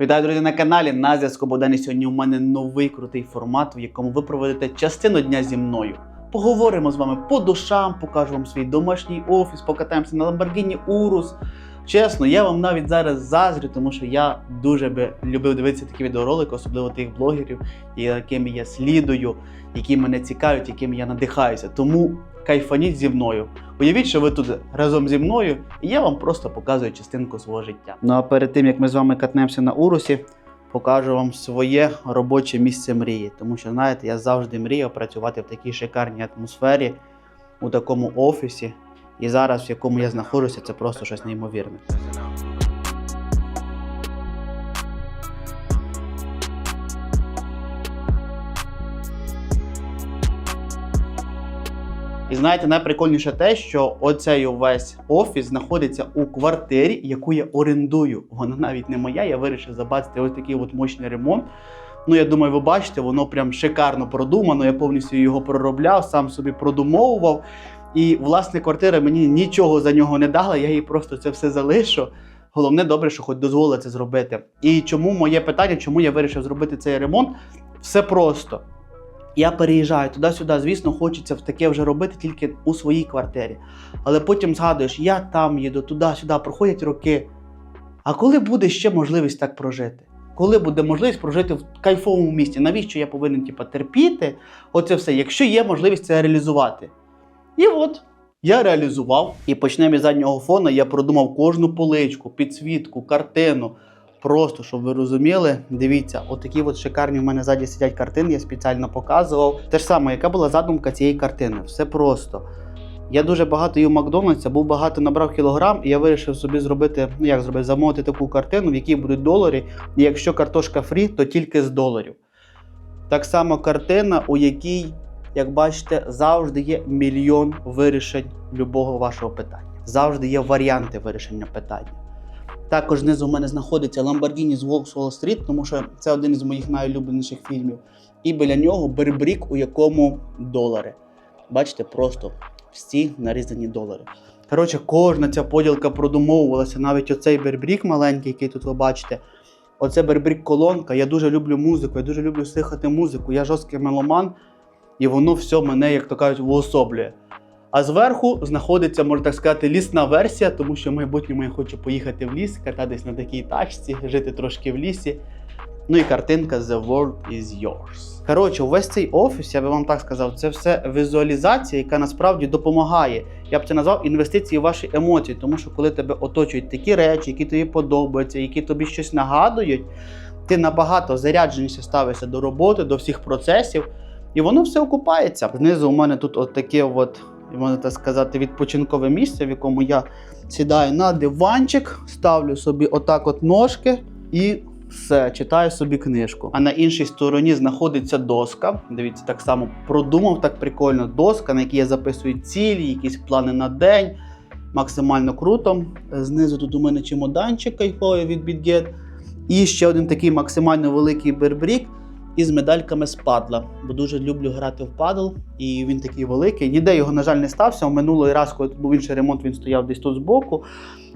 Вітаю, друзі, на каналі. На зв'язку Богдан. І сьогодні у мене новий крутий формат, в якому ви проведете частину дня зі мною. Поговоримо з вами по душам, покажу вам свій домашній офіс, покатаємося на Lamborghini Urus. Чесно, я вам навіть зараз заздрю, тому що я дуже би любив дивитися такі відеоролики, особливо тих блогерів, якими я слідую, які мене цікавлять, якими я надихаюся. Тому кайфаніть зі мною. Уявіть, що ви тут разом зі мною, і я вам просто показую частинку свого життя. Ну а перед тим як ми з вами катнемося на урусі, покажу вам своє робоче місце мрії. Тому що, знаєте, я завжди мріяв працювати в такій шикарній атмосфері, у такому офісі. І зараз, в якому я знаходжуся, це просто щось неймовірне. І знаєте, найприкольніше те, що оцей увесь офіс знаходиться у квартирі, яку я орендую. Вона навіть не моя. Я вирішив забачити ось такий от мощний ремонт. Ну, я думаю, ви бачите, воно прям шикарно продумано. Я повністю його проробляв, сам собі продумовував. І власне квартира мені нічого за нього не дала, я їй просто це все залишу. Головне, добре, що хоч дозволила це зробити. І чому моє питання, чому я вирішив зробити цей ремонт? Все просто. Я переїжджаю туди-сюди. Звісно, хочеться таке вже робити тільки у своїй квартирі. Але потім згадуєш, я там їду, туди-сюди, проходять роки. А коли буде ще можливість так прожити? Коли буде можливість прожити в кайфовому місті? Навіщо я повинен типу, терпіти? Оце все, якщо є можливість це реалізувати. І от я реалізував. І почнемо із заднього фону. Я продумав кожну поличку, підсвітку, картину. Просто щоб ви розуміли, дивіться, отакі от шикарні в мене ззаді сидять картини, я спеціально показував. Те ж саме, яка була задумка цієї картини? Все просто. Я дуже багато їв Макдональдса, був багато набрав кілограм, і я вирішив собі зробити, ну як зробити, замовити таку картину, в якій будуть долари. І якщо картошка фрі, то тільки з доларів. Так само картина, у якій, як бачите, завжди є мільйон вирішень любого вашого питання. Завжди є варіанти вирішення питання. Також знизу у мене знаходиться Lamborghini з Wall Street, тому що це один із моїх найулюбленіших фільмів. І біля нього бербрік, у якому долари. Бачите, просто всі нарізані долари. Коротше, кожна ця поділка продумовувалася, навіть оцей бербрік маленький, який тут ви бачите. Оце бербрік-колонка. Я дуже люблю музику, я дуже люблю слухати музику. Я жорсткий меломан, і воно все мене, як то кажуть, уособлює. А зверху знаходиться, можна так сказати, лісна версія, тому що в майбутньому я хочу поїхати в ліс, кататись на такій тачці, жити трошки в лісі. Ну і картинка The World is Yours. Коротше, увесь цей офіс, я би вам так сказав, це все візуалізація, яка насправді допомагає. Я б це назвав інвестиції в ваші емоції, тому що коли тебе оточують такі речі, які тобі подобаються, які тобі щось нагадують, ти набагато зарядженіше ставишся до роботи, до всіх процесів, і воно все окупається. Знизу у мене тут от таке от, можна так сказати, відпочинкове місце, в якому я сідаю на диванчик, ставлю собі отак от ножки і все, читаю собі книжку. А на іншій стороні знаходиться доска. Дивіться, так само продумав так прикольно доска, на якій я записую цілі, якісь плани на день. Максимально круто. Знизу тут у мене чемоданчик кайфовий від BitGet. І ще один такий максимально великий бербрік із медальками з падла. Бо дуже люблю грати в падл, і він такий великий. Ніде його, на жаль, не стався. У минулий раз, коли тут був інший ремонт, він стояв десь тут збоку.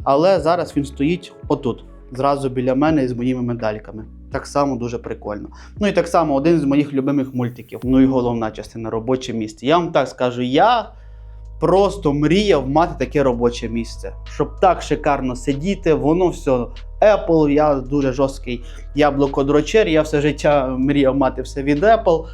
Але зараз він стоїть отут, зразу біля мене із моїми медальками. Так само дуже прикольно. Ну і так само один з моїх любимих мультиків. Ну і головна частина робоче місце. Я вам так скажу, я просто мріяв мати таке робоче місце, щоб так шикарно сидіти, воно все. Apple, я дуже жорсткий яблуко-дрочер, я все життя мріяв мати все від Apple.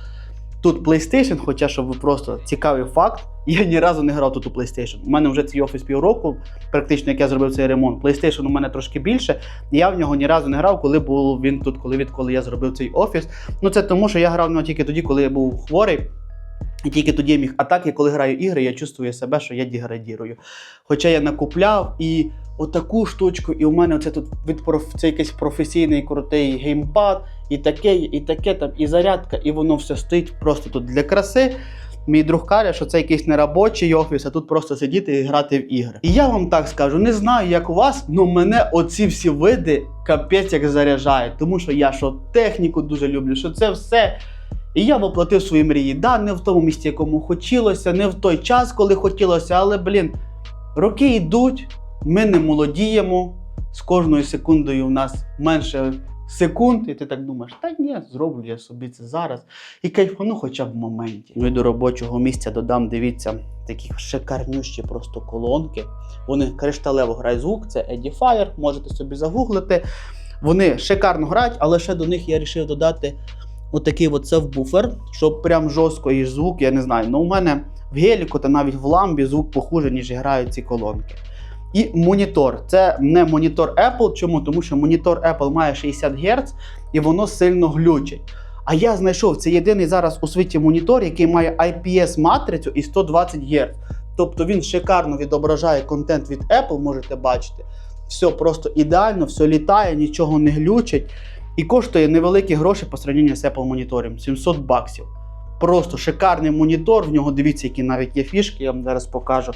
Тут PlayStation, хоча щоб ви просто цікавий факт, я ні разу не грав тут у PlayStation. У мене вже цей офіс півроку, практично як я зробив цей ремонт. PlayStation у мене трошки більше. Я в нього ні разу не грав, коли був він тут, коли відколи я зробив цей офіс. Ну це тому, що я грав в нього тільки тоді, коли я був хворий. І тільки тоді я міг. А так, я коли граю ігри, я чувствую себе, що я деградірую. Хоча я накупляв і отаку штучку, і у мене це тут від проф... це якийсь професійний крутий геймпад, і таке, і таке там, і зарядка, і воно все стоїть просто тут для краси. Мій друг каже, що це якийсь неробочий офіс, а тут просто сидіти і грати в ігри. І я вам так скажу, не знаю, як у вас, але мене оці всі види капець як заряджають. Тому що я що техніку дуже люблю, що це все. І я воплотив свої мрії. Да, не в тому місці, якому хотілося, не в той час, коли хотілося, але, блін, роки йдуть, ми не молодіємо. З кожною секундою у нас менше секунд, і ти так думаєш, та ні, зроблю я собі це зараз. І кайфану хоча б в моменті. Ну і до робочого місця додам, дивіться, такі шикарнющі просто колонки. Вони кришталево грають звук, це Edifier, можете собі загуглити. Вони шикарно грають, але ще до них я вирішив додати отакий от севбуфер, щоб прям жорстко і звук, я не знаю. Ну, у мене в геліку та навіть в ламбі звук похуже, ніж грають ці колонки. І монітор. Це не монітор Apple. Чому? Тому що монітор Apple має 60 Гц і воно сильно глючить. А я знайшов це єдиний зараз у світі монітор, який має IPS-матрицю і 120 Гц. Тобто він шикарно відображає контент від Apple, можете бачити. Все просто ідеально, все літає, нічого не глючить. І коштує невеликі гроші по сравненню з Apple монітором 700 баксів. Просто шикарний монітор. В нього дивіться, які навіть є фішки, я вам зараз покажу.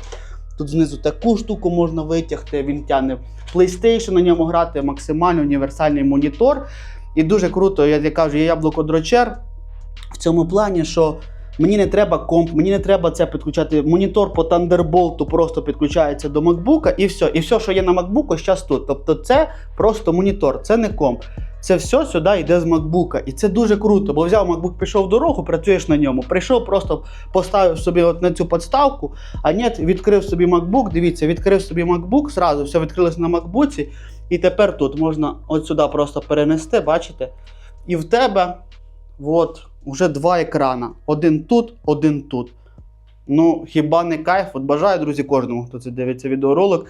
Тут знизу таку штуку можна витягти, він тягне PlayStation на ньому грати, максимально універсальний монітор. І дуже круто, я, кажу, є яблуко дрочер в цьому плані, що мені не треба комп, мені не треба це підключати. Монітор по Thunderbolt просто підключається до MacBook і все. І все, що є на MacBook, зараз тут. Тобто це просто монітор, це не комп. Це все сюди йде з MacBook. І це дуже круто, бо взяв MacBook, пішов в дорогу, працюєш на ньому. Прийшов, просто поставив собі от на цю подставку, а ні, відкрив собі MacBook, дивіться, відкрив собі MacBook, зразу все відкрилось на MacBook, і тепер тут можна от сюди просто перенести, бачите? І в тебе от, вже два екрана. Один тут, один тут. Ну, хіба не кайф? От бажаю, друзі, кожному, хто це дивиться відеоролик,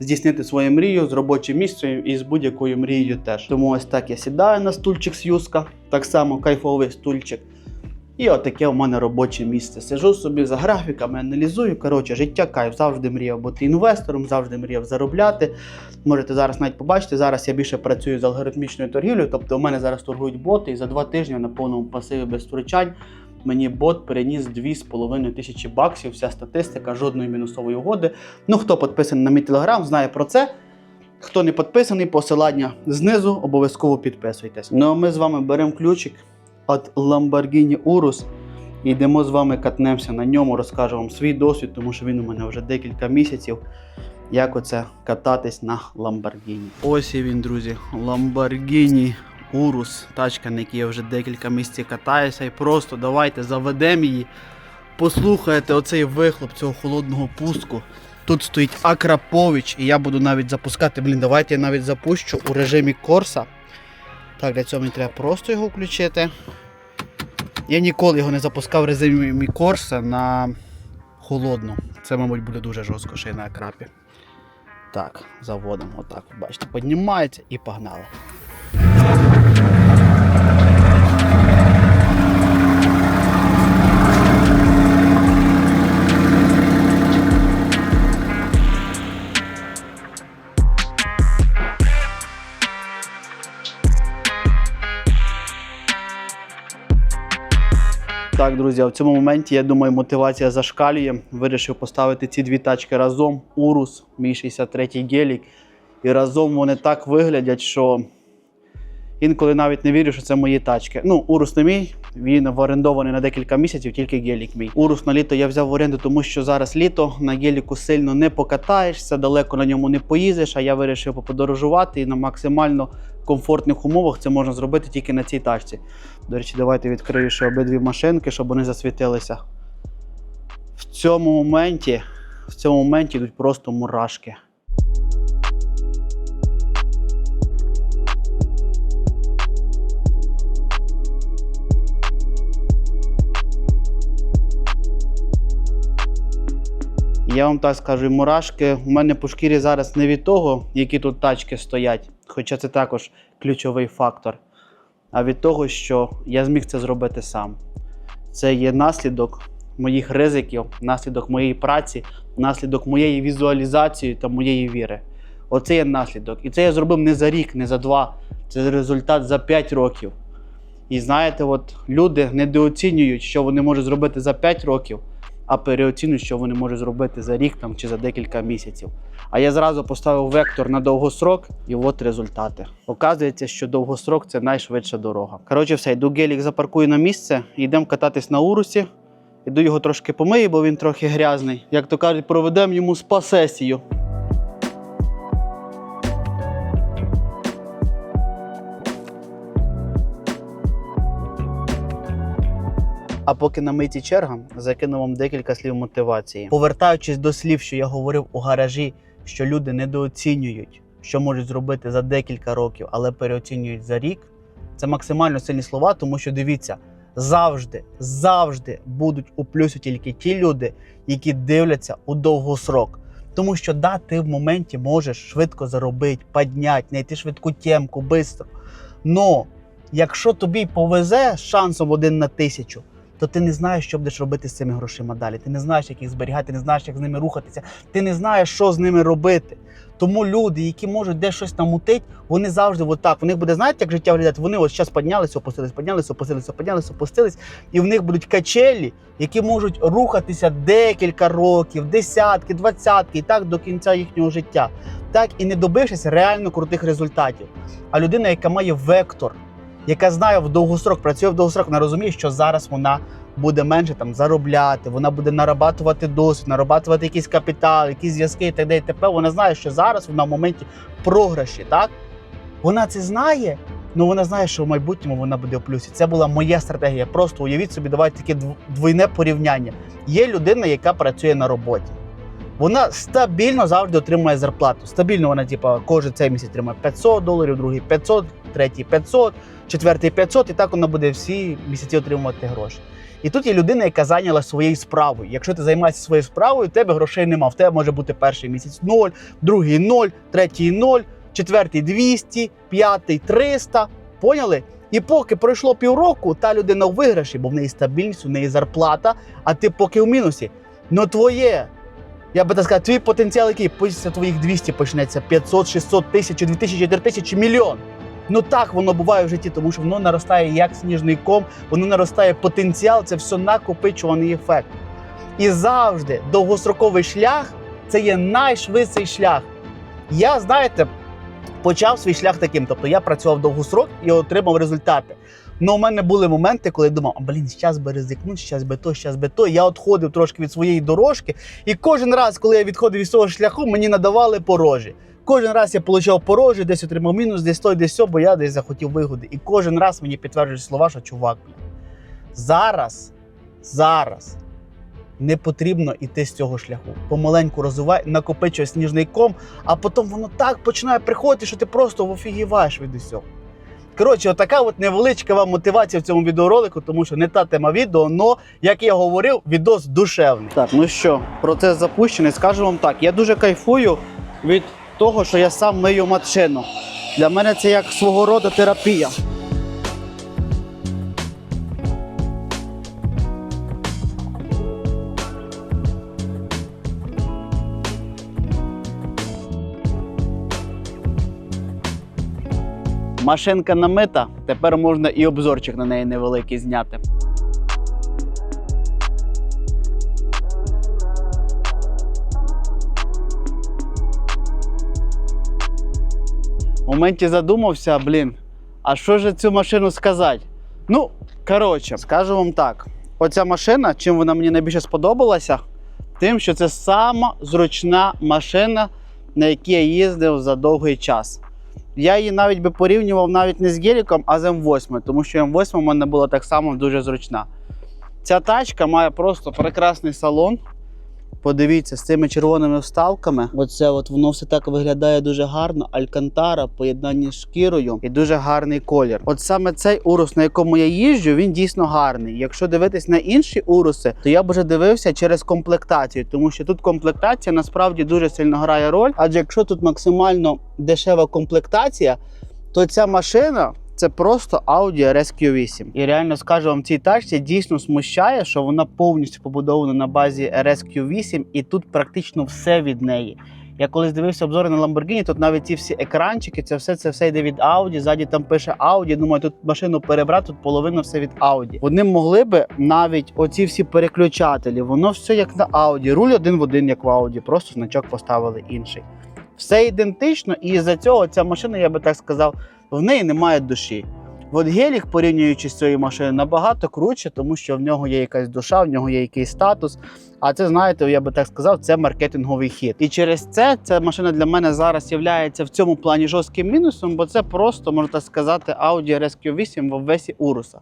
здійснити свою мрію з робочим місцем і з будь-якою мрією теж. Тому ось так я сідаю на стульчик з юска, так само кайфовий стульчик. І отаке у мене робоче місце. Сижу собі за графіками, аналізую. Коротше, життя кайф. Завжди мріяв бути інвестором, завжди мріяв заробляти. Можете зараз навіть побачити. Зараз я більше працюю з алгоритмічною торгівлею. Тобто у мене зараз торгують боти, і за два тижні на повному пасиві без втручань мені бот переніс 2,5 тисячі баксів. Вся статистика, жодної мінусової угоди. Ну, хто підписаний на мій телеграм, знає про це. Хто не підписаний, посилання знизу, обов'язково підписуйтесь. Ну а ми з вами беремо ключик від Lamborghini Urus. Йдемо з вами катнемося на ньому, розкажу вам свій досвід, тому що він у мене вже декілька місяців. Як оце кататись на Lamborghini. Ось і він, друзі. Lamborghini Urus. Тачка, на якій я вже декілька місяців катаюся. І просто давайте заведемо її. Послухайте оцей вихлоп цього холодного пуску. Тут стоїть Акрапович, і я буду навіть запускати. Блін, давайте я навіть запущу у режимі Корса. Так, для цього мені треба просто його включити. Я ніколи його не запускав в режимі Корса на холодну. Це, мабуть, буде дуже жорстко ще й на крапі. Так, заводимо. Отак, бачите, піднімається і погнали. Так, друзі, в цьому моменті, я думаю, мотивація зашкалює. Вирішив поставити ці дві тачки разом. Урус, мій 63-й гелік. І разом вони так виглядять, що інколи навіть не вірю, що це мої тачки. Ну, Урус не мій, він орендований на декілька місяців, тільки гелік мій. Урус на літо я взяв в оренду, тому що зараз літо на геліку сильно не покатаєшся, далеко на ньому не поїздиш. А я вирішив поподорожувати і на максимально комфортних умовах це можна зробити тільки на цій тачці. До речі, давайте відкрию ще обидві машинки, щоб вони засвітилися. В цьому моменті, в цьому моменті йдуть просто мурашки. Я вам так скажу, мурашки у мене по шкірі зараз не від того, які тут тачки стоять, хоча це також ключовий фактор, а від того, що я зміг це зробити сам. Це є наслідок моїх ризиків, наслідок моєї праці, наслідок моєї візуалізації та моєї віри. Оце є наслідок. І це я зробив не за рік, не за два. Це результат за 5 років. І знаєте, от люди недооцінюють, що вони можуть зробити за 5 років, а переоцінюють, що вони можуть зробити за рік там, чи за декілька місяців. А я зразу поставив вектор на довгосрок, і от результати. Оказується, що довгосрок це найшвидша дорога. Коротше, все, йду гелік запаркую на місце, йдемо кататись на урусі. Іду його трошки помию, бо він трохи грязний. Як то кажуть, проведемо йому спа-сесію. А поки на миті черга, закину вам декілька слів мотивації. Повертаючись до слів, що я говорив у гаражі, що люди недооцінюють, що можуть зробити за декілька років, але переоцінюють за рік. Це максимально сильні слова, тому що дивіться, завжди, завжди будуть у плюсі тільки ті люди, які дивляться у довгосрок. Тому що да, ти в моменті можеш швидко заробити, підняти, знайти швидку тємку, швидко. Но якщо тобі повезе з шансом один на тисячу, то ти не знаєш, що будеш робити з цими грошима далі. Ти не знаєш, як їх зберігати, ти не знаєш, як з ними рухатися, ти не знаєш, що з ними робити. Тому люди, які можуть десь щось намутить, вони завжди отак. У них буде, знаєте, як життя виглядати? Вони от зараз піднялися, опустились, піднялися, опустилися, піднялися, опустились, і в них будуть качелі, які можуть рухатися декілька років, десятки, двадцятки, і так до кінця їхнього життя. Так і не добившись реально крутих результатів. А людина, яка має вектор, яка знає в довгострок, працює в довгострок, вона розуміє, що зараз вона буде менше там заробляти, вона буде нарабатувати досвід, нарабатувати якийсь капітал, якісь зв'язки і так далі. Тепер вона знає, що зараз вона в моменті програші, так? Вона це знає, але вона знає, що в майбутньому вона буде в плюсі. Це була моя стратегія. Просто уявіть собі, давайте таке дв- двойне порівняння. Є людина, яка працює на роботі. Вона стабільно завжди отримує зарплату. Стабільно вона, типа, кожен цей місяць отримує 500 доларів, другий 500, третій 500, четвертий 500, і так вона буде всі місяці отримувати гроші. І тут є людина, яка зайняла своєю справою. Якщо ти займаєшся своєю справою, у тебе грошей нема. В тебе може бути перший місяць 0, другий 0, третій 0, четвертий 200, п'ятий 300. Поняли? І поки пройшло півроку, та людина в виграші, бо в неї стабільність, у неї зарплата, а ти поки в мінусі. Ну твоє. Я би так сказав, твій потенціал, який після твоїх 200 почнеться 500, 600 тисяч, 2000, 4000, мільйон. Ну так воно буває в житті, тому що воно наростає як сніжний ком, воно наростає потенціал, це все накопичуваний ефект. І завжди довгостроковий шлях це є найшвидший шлях. Я, знаєте, почав свій шлях таким. Тобто я працював довгострок і отримав результати. Ну, у мене були моменти, коли я думав, а блін, зараз би ризикнути, зараз би то, зараз би то. Я відходив трошки від своєї дорожки, і кожен раз, коли я відходив від свого шляху, мені надавали порожі. Кожен раз я отримав порожі, десь отримав мінус, десь той, десь сьо, бо я десь захотів вигоди. І кожен раз мені підтверджують слова, що чувак, блін, зараз, зараз не потрібно йти з цього шляху. Помаленьку розвивай, накопичуй сніжний ком, а потім воно так починає приходити, що ти просто офігіваєш від усього. Коротше, отака от невеличка вам мотивація в цьому відеоролику, тому що не та тема відео, але, як я говорив, відос душевний. Так, ну що, процес запущений. Скажу вам так, я дуже кайфую від того, що я сам мию машину. Для мене це як свого роду терапія. Машинка намита, тепер можна і обзорчик на неї невеликий зняти. В моменті задумався, блін, а що ж цю машину сказати? Ну, коротше, скажу вам так: оця машина, чим вона мені найбільше сподобалася, тим, що це сама зручна машина, на якій я їздив за довгий час. Я її навіть би порівнював навіть не з геліком, а з М8, тому що М8 у мене була так само дуже зручна. Ця тачка має просто прекрасний салон. Подивіться, з цими червоними вставками. Оце от воно все так виглядає дуже гарно. Алькантара, поєднання з шкірою і дуже гарний колір. От саме цей урус, на якому я їжджу, він дійсно гарний. Якщо дивитись на інші уруси, то я б вже дивився через комплектацію, тому що тут комплектація насправді дуже сильно грає роль. Адже якщо тут максимально дешева комплектація, то ця машина. Це просто Audi RS Q8. І реально скажу вам, цій тачці дійсно смущає, що вона повністю побудована на базі RS Q8, і тут практично все від неї. Я колись дивився обзори на Lamborghini, тут навіть ці всі екранчики, це все це все йде від Audi. Ззаді там пише Audi. Думаю, тут машину перебрати, тут половина все від Audi. Вони могли би навіть оці всі переключателі, воно все як на Audi. Руль один в один, як в Audi, просто значок поставили інший. Все ідентично, і з-за цього ця машина, я би так сказав, в неї немає душі. От Гелік, порівнюючи з цією машиною, набагато круче, тому що в нього є якась душа, в нього є якийсь статус. А це, знаєте, я би так сказав, це маркетинговий хід. І через це ця машина для мене зараз є в цьому плані жорстким мінусом, бо це просто, можна сказати, Audi RS Q8 в обвесі Уруса.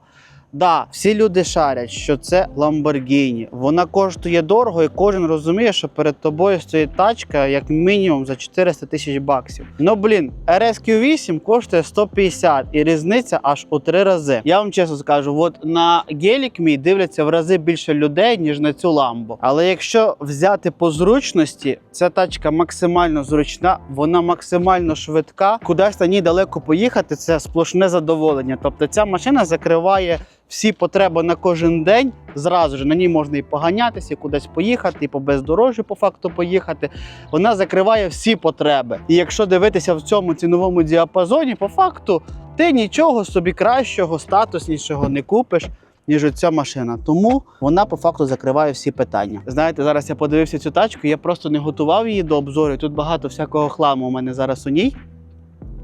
Да, всі люди шарять, що це Lamborghini. Вона коштує дорого, і кожен розуміє, що перед тобою стоїть тачка як мінімум за 400 тисяч баксів. Ну блін, RSQ 8 коштує 150 і різниця аж у три рази. Я вам чесно скажу, от на гелік мій дивляться в рази більше людей, ніж на цю ламбу. Але якщо взяти по зручності, ця тачка максимально зручна, вона максимально швидка. Кудись на ній далеко поїхати, це сплошне задоволення. Тобто ця машина закриває всі потреби на кожен день. Зразу ж на ній можна і поганятися, і кудись поїхати, і по бездорожжю по факту поїхати. Вона закриває всі потреби. І якщо дивитися в цьому ціновому діапазоні, по факту ти нічого собі кращого, статуснішого не купиш. Ніж ця машина, тому вона по факту закриває всі питання. Знаєте, зараз я подивився цю тачку, я просто не готував її до обзору. Тут багато всякого хламу у мене зараз у ній.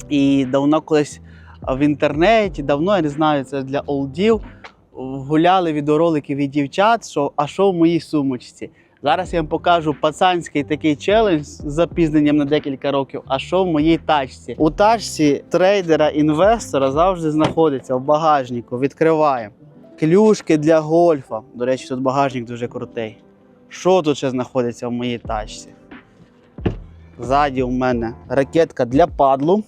І давно колись в інтернеті, давно я не знаю, це для олдів. Гуляли відеоролики від дівчат, що а що в моїй сумочці. Зараз я вам покажу пацанський такий челендж з запізненням на декілька років. А що в моїй тачці? У тачці трейдера-інвестора завжди знаходиться в багажнику. Відкриваємо. Клюшки для гольфа. До речі, тут багажник дуже крутий. Що тут ще знаходиться в моїй тачці? Ззаді у мене ракетка для падлу.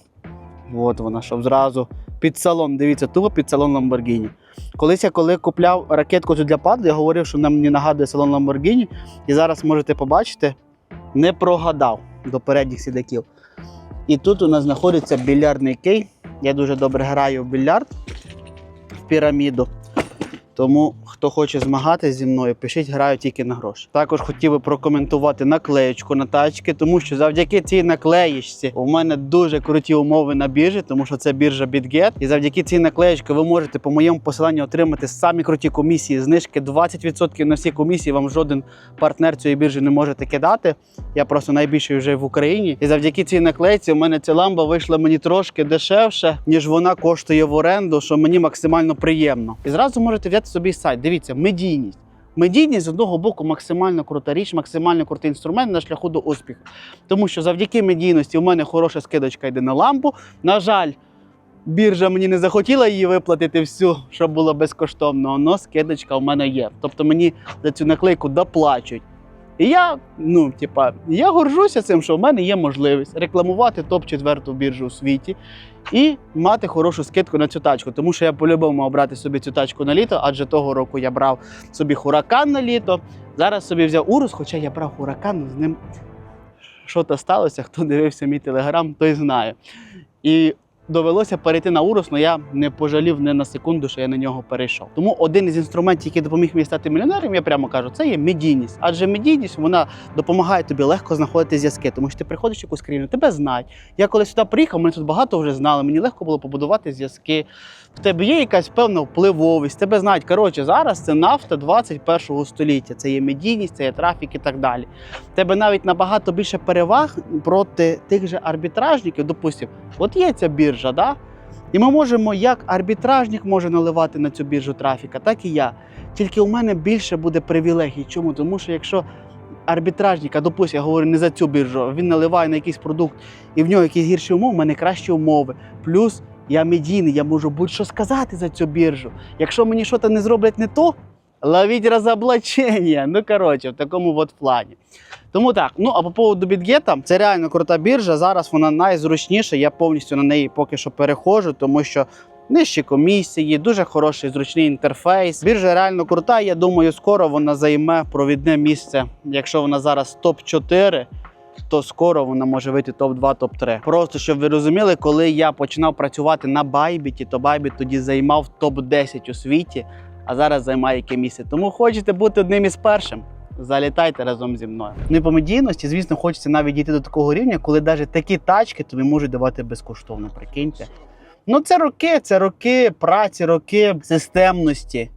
От вона, щоб зразу під салон. Дивіться, тупо під салон Lamborghini. Колись я коли купляв ракетку для падлу, я говорив, що вона мені нагадує салон Lamborghini. І зараз можете побачити, не прогадав до передніх сідаків. І тут у нас знаходиться більярдний кей. Я дуже добре граю в більярд в піраміду. Тому хто хоче змагатися зі мною, пишіть, граю тільки на гроші. Також хотів би прокоментувати наклеєчку на тачки, тому що завдяки цій наклеєчці у мене дуже круті умови на біржі, тому що це біржа BitGet. І завдяки цій наклеєчці ви можете по моєму посиланню отримати самі круті комісії, знижки 20% на всі комісії. Вам жоден партнер цієї біржі не може таке дати. Я просто найбільший вже в Україні. І завдяки цій наклейці у мене ця ламба вийшла мені трошки дешевше, ніж вона коштує в оренду, що мені максимально приємно. І зразу можете взяти собі сайт. Дивіться, медійність. Медійність з одного боку максимально крута річ, максимально крутий інструмент на шляху до успіху. Тому що завдяки медійності у мене хороша скидочка йде на лампу. На жаль, біржа мені не захотіла її виплатити всю, щоб було безкоштовно, але скидочка у мене є. Тобто мені за цю наклейку доплачують. І я, ну, типа, я горжуся цим, що в мене є можливість рекламувати топ-4 біржу у світі і мати хорошу скидку на цю тачку. Тому що я по-любому мав брати собі цю тачку на літо, адже того року я брав собі хуракан на літо. Зараз собі взяв урус, хоча я брав хуракан, з ним що то сталося, хто дивився мій телеграм, той знає. І довелося перейти на урус, але я не пожалів не на секунду, що я на нього перейшов. Тому один із інструментів, який допоміг мені стати мільйонером, я прямо кажу, це є медійність. Адже медійність вона допомагає тобі легко знаходити зв'язки, тому що ти приходиш в якусь країну, тебе знають. Я коли сюди приїхав, мене тут багато вже знали. Мені легко було побудувати зв'язки. В тебе є якась певна впливовість, тебе знають. Коротше, зараз це нафта 21 століття. Це є медійність, це є трафік і так далі. В тебе навіть набагато більше переваг проти тих же арбітражників. Допустимо, от є ця біржа, да? І ми можемо, як арбітражник може наливати на цю біржу трафіка, так і я. Тільки у мене більше буде привілегій. Чому? Тому що якщо арбітражник, а допустим, я говорю не за цю біржу, він наливає на якийсь продукт і в нього якісь гірші умови, у мене кращі умови. Плюс я медійний, я можу будь-що сказати за цю біржу. Якщо мені щось не зроблять не то, ловіть розоблачення. Ну, коротше, в такому от плані. Тому так, ну а по поводу BitGet, це реально крута біржа. Зараз вона найзручніша. Я повністю на неї поки що переходжу, тому що нижчі комісії, дуже хороший зручний інтерфейс. Біржа реально крута. Я думаю, скоро вона займе провідне місце. Якщо вона зараз топ-4, то скоро вона може вийти топ-2, топ-3. Просто щоб ви розуміли, коли я починав працювати на Байбіті, то Байбіт тоді займав топ-10 у світі, а зараз займає яке місце. Тому хочете бути одним із першим. Залітайте разом зі мною. Ну і по медійності, звісно, хочеться навіть дійти до такого рівня, коли навіть такі тачки тобі можуть давати безкоштовно. Прикиньте. Ну, це роки, це роки праці, роки системності.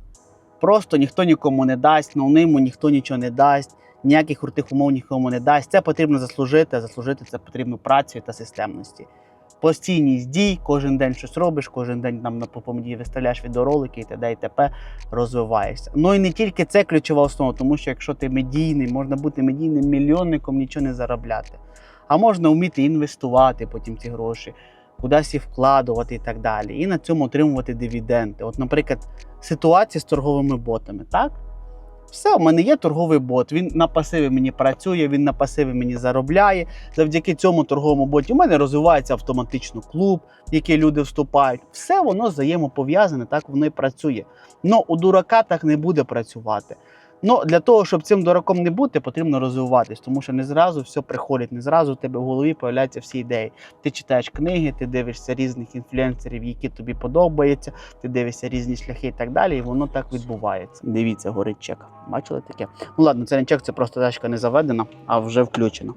Просто ніхто нікому не дасть, ноунейму ніхто нічого не дасть, ніяких крутих умов нікому не дасть. Це потрібно заслужити, а заслужити це потрібно праці та системності. Постійність дій, кожен день щось робиш, кожен день нам на поміді виставляєш відеоролики і т.д. і т.п. розвиваєшся. Ну і не тільки це ключова основа, тому що якщо ти медійний, можна бути медійним мільйонником, нічого не заробляти. А можна вміти інвестувати потім ці гроші. кудись їх вкладувати і так далі, і на цьому отримувати дивіденди. От, наприклад, ситуація з торговими ботами, так? Все, у мене є торговий бот. Він на пасиві мені працює, він на пасиві мені заробляє. Завдяки цьому торговому боті у мене розвивається автоматично клуб, в який люди вступають. Все воно взаємопов'язане, так воно і працює. Но у дурака так не буде працювати. Ну, для того, щоб цим дураком не бути, потрібно розвиватись, тому що не зразу все приходить, не зразу в тебе в голові появляються всі ідеї. Ти читаєш книги, ти дивишся різних інфлюенсерів, які тобі подобаються, ти дивишся різні шляхи і так далі, і воно так відбувається. Дивіться, горить чек. Бачили таке? Ну ладно, це не чек, це просто тачка не заведена, а вже включена.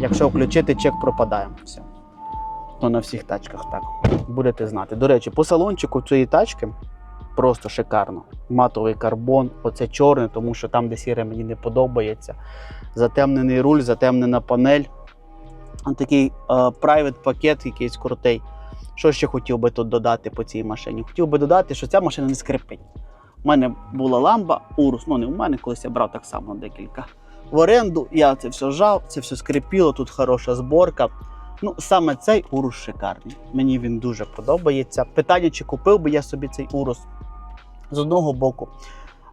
Якщо включити, чек пропадає. Все. То на всіх тачках так. Будете знати. До речі, по салончику цієї тачки просто шикарно. Матовий карбон, оце чорне, тому що там, де сіре, мені не подобається. Затемнений руль, затемнена панель. Такий е, private пакет якийсь крутий. Що ще хотів би тут додати по цій машині? Хотів би додати, що ця машина не скрипить. У мене була ламба, урус, ну не у мене, колись я брав так само декілька. В оренду я це все жав, це все скрипіло, тут хороша зборка. Ну, саме цей урус шикарний. Мені він дуже подобається. Питання, чи купив би я собі цей урус? З одного боку,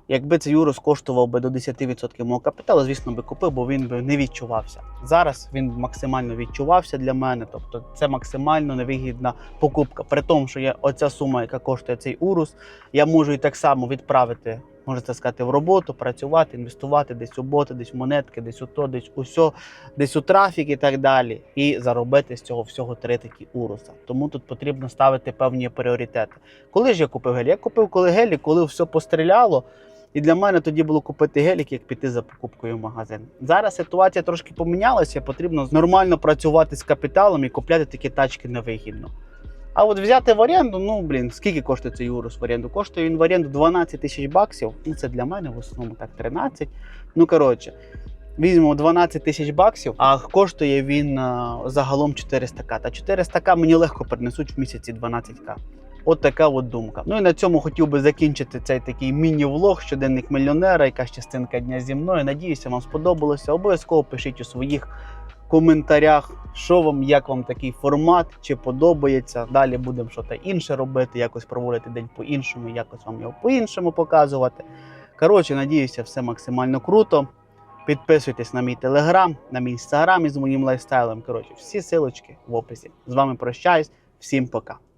якби цей урус коштував би до 10% мого капіталу, звісно би купив, бо він би не відчувався. Зараз він максимально відчувався для мене, тобто це максимально невигідна покупка. При тому, що я оця сума, яка коштує цей урус, я можу і так само відправити, можна це сказати, в роботу, працювати, інвестувати десь у боти, десь в монетки, десь у то, десь усьо, десь у трафік і так далі, і заробити з цього всього три такі уруса. Тому тут потрібно ставити певні пріоритети. Коли ж я купив гелі? Я купив коли гелі, коли все постріляло. І для мене тоді було купити гелік, як піти за покупкою в магазин. Зараз ситуація трошки помінялася, потрібно нормально працювати з капіталом і купляти такі тачки невигідно. А от взяти в оренду, ну блін, скільки коштує цей Урус в оренду? Коштує він в оренду 12 тисяч баксів. Ну це для мене в основному так 13. Ну коротше, візьмемо 12 тисяч баксів, а коштує він а, загалом 400к. Та 400к мені легко принесуть в місяці 12к. От така от думка. Ну і на цьому хотів би закінчити цей такий міні-влог щоденник мільйонера, якась частинка дня зі мною. Надіюся, вам сподобалося. Обов'язково пишіть у своїх коментарях, що вам, як вам такий формат, чи подобається. Далі будемо щось інше робити, якось проводити день по-іншому, якось вам його по-іншому показувати. Коротше, надіюся, все максимально круто. Підписуйтесь на мій телеграм, на мій інстаграм із моїм лайфстайлем. Коротше, всі силочки в описі. З вами прощаюсь. Всім пока.